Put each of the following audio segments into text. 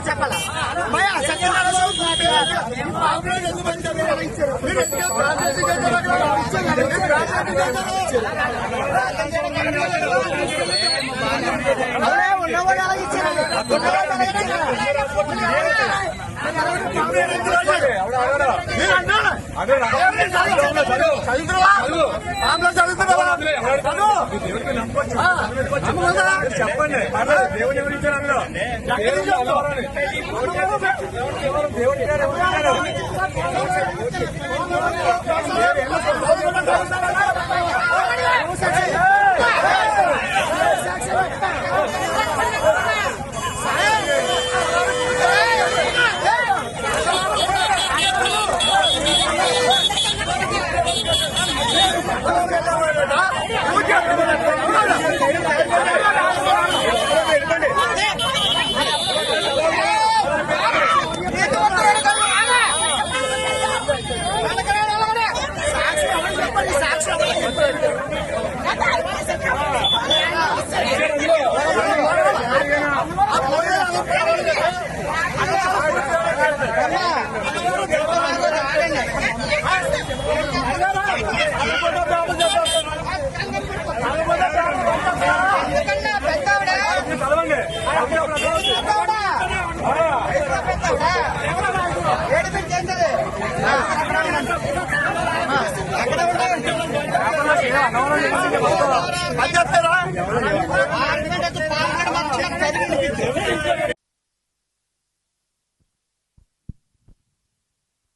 చెప్పాలా భయ సత్యనారాయణ ఉన్నవాడు చెప్పండి దేవుని గురించి అందులో దేవుని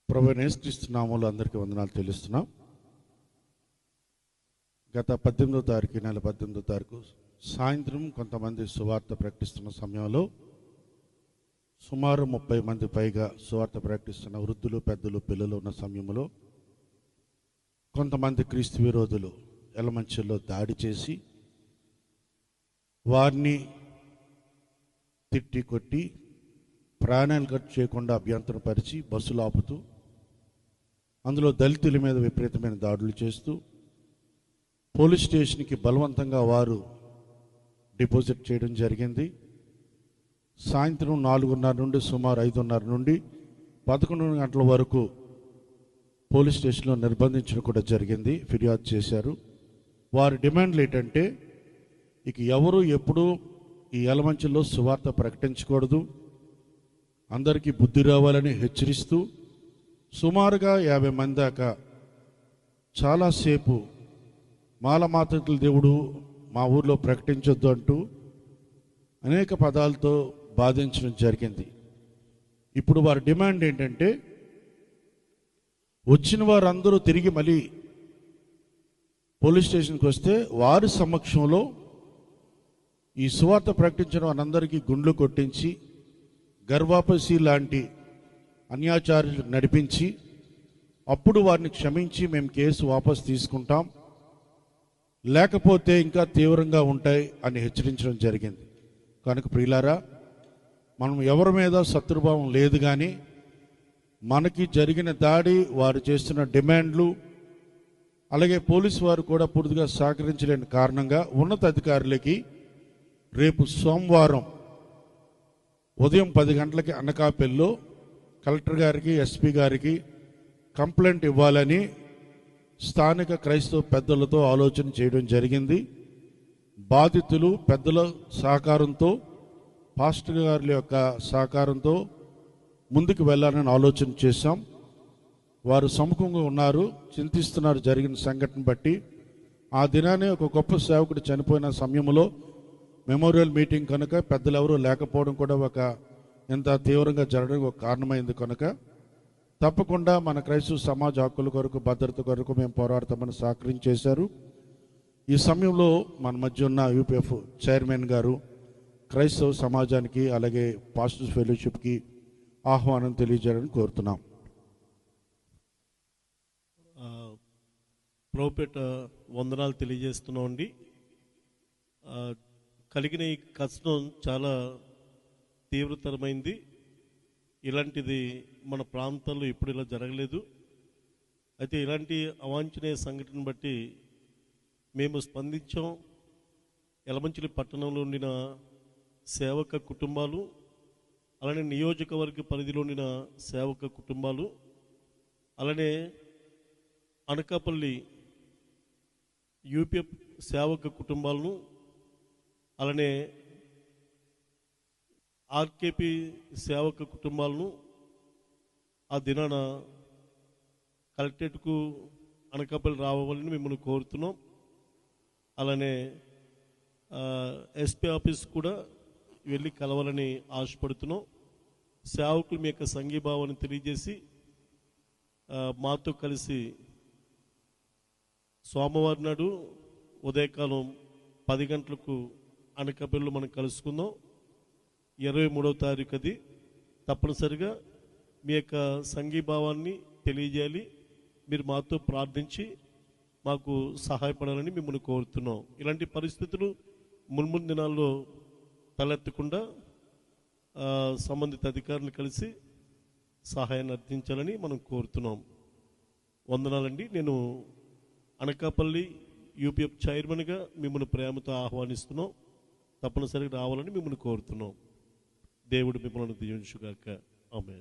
ప్రభు నేస్క్రీస్తున్నాములు అందరికీ వందనాలు తెలుస్తున్నాం. గత పద్దెనిమిదో తారీఖు నెల పద్దెనిమిదో తారీఖు సాయంత్రం కొంతమంది సువార్త ప్రకటిస్తున్న సమయంలో సుమారు ముప్పై మంది పైగా సువార్త ప్రకటిస్తున్న వృద్ధులు పెద్దలు పిల్లలు ఉన్న సమయంలో కొంతమంది క్రీస్తు విరోధులు ఎలమంచిలో దాడి చేసి వారిని తిట్టి కొట్టి ప్రాణాలు ఖర్చు చేయకుండా అభ్యంతరపరిచి బస్సులు ఆపుతూ అందులో దళితుల మీద విపరీతమైన దాడులు చేస్తూ పోలీస్ స్టేషన్కి బలవంతంగా వారు డిపాజిట్ చేయడం జరిగింది. సాయంత్రం నాలుగున్నర నుండి సుమారు ఐదున్నర నుండి పదకొండు గంటల వరకు పోలీస్ స్టేషన్లో నిర్బంధించడం కూడా జరిగింది. ఫిర్యాదు చేశారు. వారి డిమాండ్లు ఏంటంటే ఇక ఎవరు ఎప్పుడు ఈ ఎలమంచిలో సువార్త ప్రకటించకూడదు. అందరికీ బుద్ధి రావాలని హెచ్చరిస్తూ సుమారుగా యాభై మంది దాకా చాలాసేపు మాలమాతృతుల దేవుడు మా ఊర్లో ప్రకటించొద్దు అంటూ అనేక పదాలతో బాధించడం జరిగింది. ఇప్పుడు వారి డిమాండ్ ఏంటంటే వచ్చిన వారందరూ తిరిగి మళ్ళీ పోలీస్ స్టేషన్కి వస్తే వారి సమక్షంలో ఈ సువార్త ప్రకటించిన వారందరికీ గుండ్లు కొట్టించి గర్వాపసి లాంటి అన్యాచారులు నడిపించి అప్పుడు వారిని క్షమించి మేము కేసు వాపస్ తీసుకుంటాం. లేకపోతే ఇంకా తీవ్రంగా ఉంటాయి అని హెచ్చరించడం జరిగింది. కనుక ప్రియులారా మనం ఎవరి మీద శత్రుభావం లేదు కానీ మనకి జరిగిన దాడి వారు చేస్తున్న డిమాండ్లు అలాగే పోలీసు వారు కూడా పూర్తిగా సహకరించలేని కారణంగా ఉన్నత అధికారులకి రేపు సోమవారం ఉదయం పది గంటలకి అనకాపల్లిలో కలెక్టర్ గారికి ఎస్పీ గారికి కంప్లైంట్ ఇవ్వాలని స్థానిక క్రైస్తవ పెద్దలతో ఆలోచన చేయడం జరిగింది. బాధితులు పెద్దల సహకారంతో పాస్టర్ గారి యొక్క సహకారంతో ముందుకు వెళ్ళాలని ఆలోచన చేశాం. వారు సముఖంగా ఉన్నారు చింతిస్తున్నారు జరిగిన సంఘటన బట్టి. ఆ దినానే ఒక గొప్ప సేవకుడు చనిపోయిన సమయంలో మెమోరియల్ మీటింగ్ కనుక పెద్దలు ఎవరూ లేకపోవడం కూడా ఒక ఎంత తీవ్రంగా జరగడానికి ఒక కారణమైంది కనుక. తప్పకుండా మన క్రైస్తవ సమాజ హక్కుల కొరకు భద్రత కొరకు మేము పోరాడతామని సహకరించేశారు ఈ సమయంలో మన మధ్య ఉన్న యూపీఎఫ్ చైర్మన్ గారు క్రైస్తవ సమాజానికి అలాగే పాస్టర్స్ ఫెలోషిప్కి ఆహ్వానం తెలియజేయాలని కోరుతున్నాం ఆ, ప్రభుపేట వందనాలు తెలియజేస్తున్నాం అండి. కలిగిన ఈ కష్టం చాలా తీవ్రతరమైంది. ఇలాంటిది మన ప్రాంతాల్లో ఇప్పుడు ఇలా జరగలేదు. అయితే ఇలాంటి అవాంఛనీయ సంఘటన బట్టి మేము స్పందించాం. ఎలమంచిలి పట్టణంలో ఉండిన సేవక కుటుంబాలు అలానే నియోజకవర్గ పరిధిలో ఉండిన సేవక కుటుంబాలు అలానే అనకాపల్లి యూపీఎఫ్ సేవక కుటుంబాలను అలానే ఆర్కేపీ సేవక కుటుంబాలను ఆ దినాన కలెక్టరేట్కు అనకాపల్లి రావాలని మిమ్మల్ని కోరుతున్నాం. అలానే ఎస్పీ ఆఫీస్ కూడా వెళ్ళి కలవాలని ఆశపడుతున్నాం. సేవకులు మీ యొక్క సంఘీభావాన్ని తెలియజేసి మాతో కలిసి సోమవారం నాడు ఉదయకాలం పది గంటలకు అనకాపల్లిలో మనం కలుసుకుందాం. ఇరవై మూడవ తారీఖు అది. తప్పనిసరిగా మీ యొక్క సంఘీభావాన్ని తెలియజేయాలి. మీరు మాతో ప్రార్థించి మాకు సహాయపడాలని మిమ్మల్ని కోరుతున్నాం. ఇలాంటి పరిస్థితులు మున్ముందు దినాల్లో తలెత్తకుండా సంబంధిత అధికారులు కలిసి సహాయాన్ని అర్థించాలని మనం కోరుతున్నాం. వందనాలండి. నేను అనకాపల్లి యూపీఎఫ్ చైర్మన్గా మిమ్మల్ని ప్రేమతో ఆహ్వానిస్తున్నాం. తప్పనిసరిగా రావాలని మిమ్మల్ని కోరుతున్నాం. దేవుడు మిమ్మల్ని దీవించుగాక. ఆమె